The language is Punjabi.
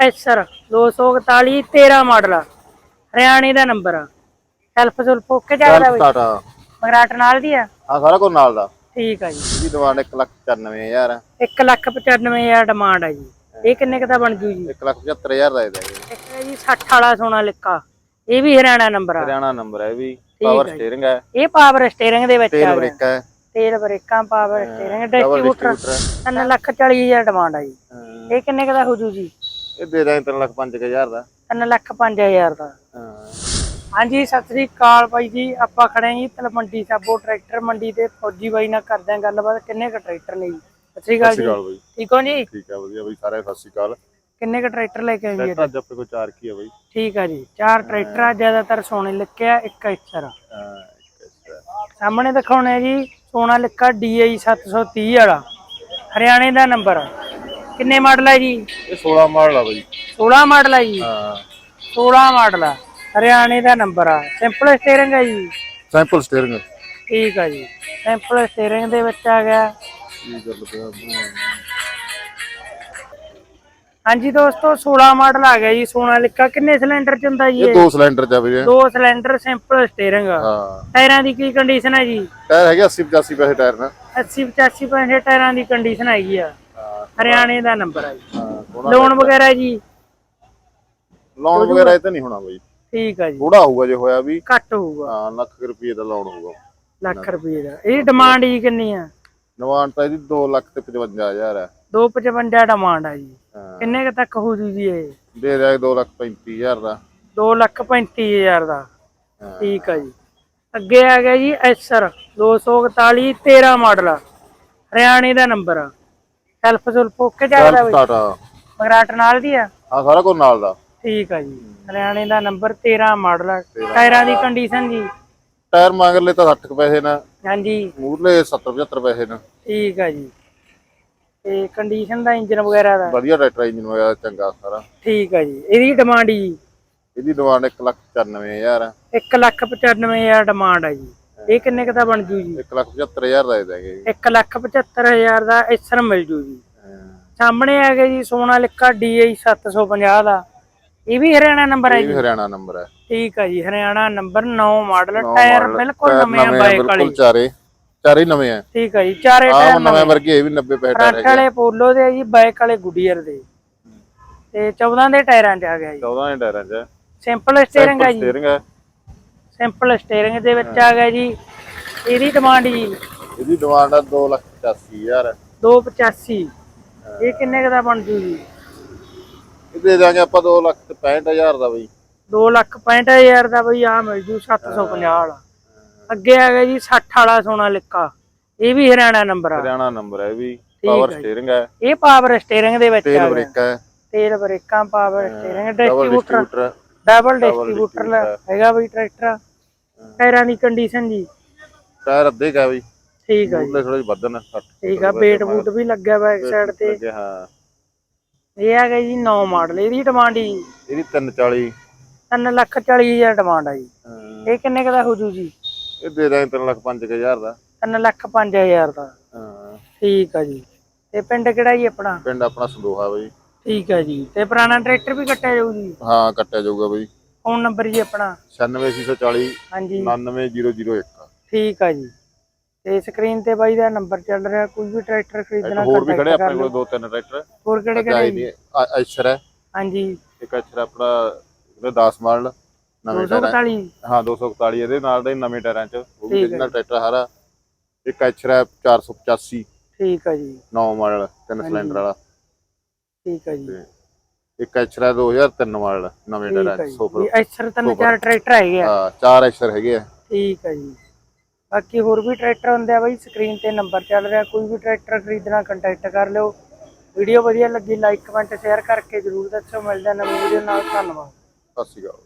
Acer 241 13 model. ਹਰਿਆਣੇ ਦਾ ਨੰਬਰ। ਆ ਸੈਲਫ ਸੁਲਫ ਓਕੇ ਚੱਲਦਾ ਬਈ ਟਾਟਾ ਮਗਰਾਟ ਨਾਲ ਦੀ ਆ। ਆ ਸਾਰਾ ਕੁਝ ਨਾਲ ਦਾ। ਠੀਕ ਆ ਜੀ। ਇਹਦੀ ਡਿਮਾਂਡ 194000 1 ਲੱਖ 95 ਹਜ਼ਾਰ ਡਿਮਾਂਡ ਆ ਜੀ। ਇਹ ਕਿੰਨੇ ਕੁ ਦਾ ਬਣ ਜੂ ਜੀ? 175000 ਦਾ ਇਹਦਾ ਜੀ। ਇੱਕ ਹੈ ਜੀ 60 ਵਾਲਾ ਸੋਨਾ ਲਿੱਕਾ। ਇਹ ਵੀ ਹਰਿਆਣਾ ਨੰਬਰ ਆ। ਹਰਿਆਣਾ ਨੰਬਰ ਹੈ ਇਹ ਵੀ। ਪਾਵਰ। ਸਟੀਅਰਿੰਗ ਹੈ ਇਹ ਪਾਵਰ ਸਟੀਅਰਿੰਗ ਦੇ ਵਿੱਚ ਆ ਤੇਲ ਬ੍ਰੇਕ ਹੈ ਤੇਲ ਬ੍ਰੇਕਾਂ power steering distributor distributor 3 lakh 40 ਹਜ਼ਾਰ ਡਿਮਾਂਡ ਆ ਜੀ। ਇਹ ਕਿੰਨੇ ਕੁ ਦਾ ਹੋ ਜੂ ਜੀ? ਇਹ ਦੇ ਦਾਂਗੇ 3 ਲੱਖ 5000 ਦਾ। 3 ਲੱਖ 5000 ਦਾ। ਹਾਂ। ਹਾਂਜੀ ਸਤਿ ਸ੍ਰੀ ਅਕਾਲ ਬਾਈ ਜੀ ਆਪਾਂ ਖੜੇ ਹਾਂ ਜੀ ਤਲਮੰਡੀ ਸਾਬੋ ਟਰੈਕਟਰ ਮੰਡੀ ਤੇ ਫੌਜੀ ਬਾਈ ਨਾਲ ਕਰਦੇ ਆਂ ਗੱਲਬਾਤ। ਕਿੰਨੇ ਕ ਟਰੈਕਟਰ ਨੇ ਜੀ? ਸਤਿ ਸ੍ਰੀ ਅਕਾਲ ਜੀ। ਠੀਕ ਹੋ ਜੀ? ਠੀਕ ਆ ਵਧੀਆ ਬਾਈ ਸਾਰੇ ਸਤਿ ਸ਼੍ਰੀ ਅਕਾਲ। ਕਿੰਨੇ ਕ ਟਰੈਕਟਰ ਲੈ ਕੇ ਆਏ ਜੀ ਅੱਜ ਆਪਣੇ ਕੋਲ ਚਾਰ ਕੀ ਆ ਬਾਈ। ਠੀਕ ਆ ਜੀ ਚਾਰ ਟਰੈਕਟਰ ਆ ਜ਼ਿਆਦਾਤਰ ਸੋਨੇ ਐਕਸਰ ਹਾਂ ਇੱਕ ਅੱਛਾ। ਸਾਹਮਣੇ ਦਿਖਾਉਣੇ ਜੀ ਸੋਨਾ ਲਿਖਾ DI 730 ਵਾਲਾ। ਹਰਿਆਣੇ ਦਾ ਨੰਬਰ ਕਿੰਨੇ ਮਾਡਲ ਹੈ ਜੀ? ਇਹ 16 ਮਾਡਲ ਆ ਬਾਈ। 16 ਮਾਡਲ ਹੈ ਜੀ? ਹਾਂ। 16 ਮਾਡਲ ਆ। ਹਰਿਆਣੇ ਦਾ ਨੰਬਰ ਆ। ਸਿੰਪਲ ਸਟੀਅਰਿੰਗ ਹੈ ਜੀ? ਸੈਂਪਲ ਸਟੀਅਰਿੰਗ ਠੀਕ ਆ ਜੀ। ਸਿੰਪਲ ਸਟੀਅਰਿੰਗ ਦੇ ਵਿੱਚ ਆ ਗਿਆ। ਕੀ ਗੱਲ ਪਿਆ ਹਾਂਜੀ ਦੋਸਤੋ 16 ਮਾਡਲ ਆ ਗਿਆ ਜੀ। ਸੋਨਾ ਲਿਖਾ ਕਿੰਨੇ ਸਿਲੰਡਰ ਚ ਹੁੰਦਾ ਜੀ ਇਹ ਦੋ ਸਿਲੰਡਰ ਚ ਆ ਵੀਰੇ। ਦੋ ਸਿਲੰਡਰ ਸਿੰਪਲ ਸਟੀਅਰਿੰਗ ਹਾਂ। ਟਾਇਰਾਂ ਦੀ ਕੀ ਕੰਡੀਸ਼ਨ ਹੈ ਜੀ? ਟਾਇਰ ਹੈਗੇ 80 85 ਪੈਸੇ ਟਾਇਰ ਨਾ 80 85 ਪੈਸੇ ਟਾਇਰਾਂ ਦੀ ਕੰਡੀਸ਼ਨ ਹੈਗੀ ਆ। ਹਰਿਆਣੇ ਦਾ ਨੰਬਰ ਹੈ ਜੀ। ਹਾਂ ਲੋਨ ਵਗੈਰਾ ਜੀ। ਲੋਨ ਵਗੈਰਾ ਇਹ ਤਾਂ ਨਹੀਂ ਹੋਣਾ ਬਾਈ। ਠੀਕ ਆ ਜੀ। ਥੋੜਾ ਹੋਊਗਾ ਜੇ ਹੋਇਆ ਵੀ। ਘੱਟ ਹੋਊਗਾ। ਹਾਂ ਲੱਖ ਕੁ ਰੁਪਏ ਦਾ ਲੋਨ ਹੋਊਗਾ। ਲੱਖ ਰੁਪਏ ਦਾ। ਇਹ ਡਿਮਾਂਡ ਜੀ ਕਿੰਨੀ ਆ? ਨਵਾਨ ਤਾਂ ਇਹਦੀ 2 ਲੱਖ ਤੇ 55000 ਹੈ 255 ਡਿਮਾਂਡ ਆ ਜੀ। ਹਾਂ। ਕਿੰਨੇ ਕੁ ਤੱਕ ਹੋ ਜੂ ਜੀ ਇਹ? ਦੇ ਦਿਆ 2 ਲੱਖ 35000 ਦਾ। 2 ਲੱਖ 35000 ਦਾ। ਹਾਂ। ਠੀਕ ਆ ਜੀ। ਅੱਗੇ ਆ ਗਿਆ ਜੀ ਐਸਰ 241 13 ਮਾਡਲ। ਹਰਿਆਣੇ ਦਾ ਨੰਬਰ ਆ। ਸੈਲਫ ਸੁਲਫ ਓਕੇ ਚੱਲਦਾ ਬਈ ਟਾਟਾ ਮਗਰਾਟ ਨਾਲ ਦੀ ਆ? ਹਾਂ ਸਾਰਾ ਕੁਝ ਨਾਲ ਦਾ। ਠੀਕ ਆ ਜੀ। ਹਰਿਆਣੇ ਦਾ ਨੰਬਰ 13 ਮਾਡਲ ਆ। ਟਾਇਰਾਂ ਦੀ ਕੰਡੀਸ਼ਨ ਜੀ। ਟਾਇਰ ਮੰਗਲੇ ਤਾਂ 60 ਕੁ ਪੈਸੇ ਨਾ। ਹਾਂਜੀ। ਮੂਰਲੇ 70 75 ਪੈਸੇ ਨਾ। ਠੀਕ ਆ ਜੀ। ਤੇ ਕੰਡੀਸ਼ਨ ਦਾ ਇੰਜਨ ਵਗੈਰਾ ਦਾ? ਵਧੀਆ ਟਰੈਕਟਰ ਇੰਜਨ ਵਗੈਰਾ ਚੰਗਾ ਸਾਰਾ। ਠੀਕ ਆ ਜੀ। ਇਹਦੀ ਡਿਮਾਂਡ ਜੀ? ਇਹਦੀ ਡਿਮਾਂਡ 1 ਲੱਖ 94000 ਹੈ 1 ਲੱਖ 95000 ਡਿਮਾਂਡ ਆ ਜੀ। ਇਹ ਕਿੰਨੇ ਕੁ ਦਾ ਬਣ ਜੂ ਜੀ? 1 ਲੱਖ 75000 ਦਾ ਦੇ ਦਾਂਗੇ 1 ਲੱਖ 75000 ਦਾ ਐਸਰ ਮਿਲ ਜੂ ਜੀ। ਸਾਹਮਣੇ ਆ ਗਿਆ ਜੀ ਸੋਨਾ ਲਿਖਾ DI 750 ਦਾ। ਇਹ ਵੀ ਹਰਿਆਣਾ ਨੰਬਰ ਹੈ ਇਹ ਵੀ ਜੀ? ਹਰਿਆਣਾ ਨੰਬਰ ਹੈ। ਠੀਕ ਆ ਜੀ ਹਰਿਆਣਾ ਨੰਬਰ 9 ਮਾਡਲ ਟਾਇਰ ਬਿਲਕੁਲ ਨਵੇਂ ਆ ਬਾਈਕ ਵਾਲੇ ਬਿਲਕੁਲ ਚਾਰੇ ਚਾਰੇ ਹੀ ਨਵੇਂ ਆ। ਠੀਕ ਆ ਜੀ ਚਾਰੇ ਟਾਇਰ ਨਵੇਂ ਵਰਗੇ ਇਹ ਵੀ 90 ਪੈਸੇ ਟਾਇਰ ਟਰੱਕ ਵਾਲੇ ਪੋਲੋ ਦੇ ਆ ਜੀ ਬਾਈਕ ਵਾਲੇ ਗੁੱਡੀਅਰ ਦੇ। ਤੇ 14 ਦੇ ਟਾਇਰਾਂ 'ਚ ਆ ਗਿਆ ਜੀ। 14 ਦੇ ਟਾਇਰਾਂ 'ਚ। ਸਿੰਪਲ ਸਟੀਅਰਿੰਗ ਆ ਜੀ। ਸਟੀਅਰਿੰਗ ਹੈ ਸਿੰਪਲ ਸਟੀਅਰਿੰਗ ਦੇ ਵਿੱਚ ਆ ਗਿਆ ਜੀ। ਇਹਦੀ ਡਿਮਾਂਡ ਜੀ। ਇਹਦੀ ਡਿਮਾਂਡ ਆ 2 ਲੱਖ 85000 285 ਇਹ ਕਿੰਨੇ ਦਾ ਬਣ ਜੂ ਜੀ? ਇਹ ਦੇ ਦਾਂਗੇ ਆਪਾਂ 2 ਲੱਖ ਤੇ 65000 ਦਾ ਬਈ। 2 ਲੱਖ 65000 ਦਾ ਬਈ ਆ ਮਿਲ ਜੂ 750 ਵਾਲਾ। ਅੱਗੇ ਆ ਗਿਆ ਜੀ 60 ਵਾਲਾ ਸੋਨਾ ਲਿੱਕਾ। ਇਹ ਵੀ ਹਰਿਆਣਾ ਨੰਬਰ ਆ। ਹਰਿਆਣਾ ਨੰਬਰ ਹੈ ਵੀ ਪਾਵਰ ਸਟੀਅਰਿੰਗ ਹੈ ਇਹ ਪਾਵਰ ਸਟੀਅਰਿੰਗ ਦੇ ਵਿੱਚ ਆ ਤੇਲ ਬ੍ਰੇਕ ਹੈ ਤੇਲ ਬ੍ਰੇਕਾਂ power distributor. Distributor double distributor ਹੈਗਾ ਬਈ ਟਰੈਕਟਰ। ਟਾਇਰਾਂ ਦੀ ਕੰਡੀਸ਼ਨ ਜੀ। ਟਾਇਰ ਅੱਧੇ ਕਾ ਬਈ। ਠੀਕ ਆ ਜੀ। ਥੋੜਾ ਜਿਹਾ ਵੱਧਣ 60 ਠੀਕ ਆ ਬੇਟ ਬੂਟ ਵੀ ਲੱਗਿਆ ਬੈਕ ਸਾਈਡ ਤੇ। ਹਾਂ। ਇਹ ਆ ਗਿਆ ਜੀ 9 ਮਾਡਲ ਇਹਦੀ ਡਿਮਾਂਡ ਜੀ। ਇਹਦੀ 340 3 ਲੱਖ 40 ਹਜ਼ਾਰ ਡਿਮਾਂਡ ਆ ਜੀ। ਇਹ ਕਿੰਨੇ ਕੁ ਦਾ ਹੋ ਜੂ ਜੀ? ਇਹ ਦੇ ਦਾਂਗੇ 3 ਲੱਖ 5000 ਦਾ। 3 ਲੱਖ 5000 ਦਾ। ਹਾਂ, ਠੀਕ ਆ ਜੀ। ਤੇ ਪਿੰਡ ਕਿਹੜਾ ਜੀ ਆਪਣਾ? ਪਿੰਡ ਆਪਣਾ ਸੰਦੋਹਾ ਬਈ। ਠੀਕ ਆ ਜੀ। ਤੇ ਪੁਰਾਣਾ ਟਰੈਕਟਰ ਵੀ ਕੱਟਿਆ ਜਾਊ ਜੀ? ਹਾਂ ਕੱਟਿਆ ਜਾਊਗਾ ਬਈ। ਫੋਨ ਨੰਬਰ ਜੀ ਆਪਣਾ। 96640 ਹਾਂਜੀ। 99001 ਠੀਕ ਆ ਜੀ। ਤੇ ਸਕਰੀਨ ਤੇ ਬਾਈ ਦਾ ਨੰਬਰ ਚੱਲ ਰਿਹਾ ਕੋਈ ਵੀ ਟਰੈਕਟਰ ਖਰੀਦਣਾ ਹੋਰ ਵੀ ਖੜੇ ਆਪਣੇ ਕੋਲ। ਦੋ ਤਿੰਨ ਟਰੈਕਟਰ ਹੋਰ ਕਿਹੜੇ ਕਿਹੜੇ? ਐਸ਼ਰ ਹੈ। ਹਾਂਜੀ। ਇੱਕ ਐਸ਼ਰ ਆਪਣਾ ਇਹਦਾ 10 ਮਾਡਲ ਨਵੇਂ ਟਾਇਰ 241 ਹਾਂ 241 ਇਹਦੇ ਨਾਲ ਦੇ ਨਵੇਂ ਟਾਇਰਾਂ ਚ ਉਹ ਵੀ original ਟਰੈਕਟਰ ਹਾਰਾ ਇੱਕ ਐਸ਼ਰ ਹੈ 485 ਠੀਕ ਆ ਜੀ। 9 ਮਾਡਲ ਤਿੰਨ ਸਿਲੰਡਰ ਵਾਲਾ। ਠੀਕ ਆ ਜੀ। ਇੱਕ ਐਸ਼ਰ ਹੈ 2003 ਮਾਡਲ ਨਵੇਂ ਠੀਕ ਸੁਪਰ। ਐਸਰ ਤਿੰਨ ਚਾਰ ਟਰੈਕਟਰ ਹੈਗੇ ਆ। ਹਾਂ ਚਾਰ ਐਸ਼ਰ ਹੈਗੇ ਆ। ਠੀਕ ਆ ਜੀ। ਬਾਕੀ ਹੋਰ ਵੀ ਟਰੈਕਟਰ ਹੁੰਦੇ ਆ ਬਾਈ ਸਕਰੀਨ ਤੇ ਨੰਬਰ ਚੱਲ ਰਿਹਾ। ਕੋਈ ਵੀ ਟਰੈਕਟਰ ਖਰੀਦਣਾ ਕੰਟੈਕਟ ਕਰ ਲਿਓ। ਵੀਡੀਓ ਵਧੀਆ ਲੱਗੀ ਲਾਈਕ ਕਮੈਂਟ ਸ਼ੇਅਰ ਕਰਕੇ ਜਰੂਰ ਦੱਸੋ ਮਿਲਦੇ ਆ ਨਵੀਂ ਵੀਡੀਓ ਨਾਲ। ਧੰਨਵਾਦ। ਸਤਿ ਸ਼੍ਰੀ ਅਕਾਲ।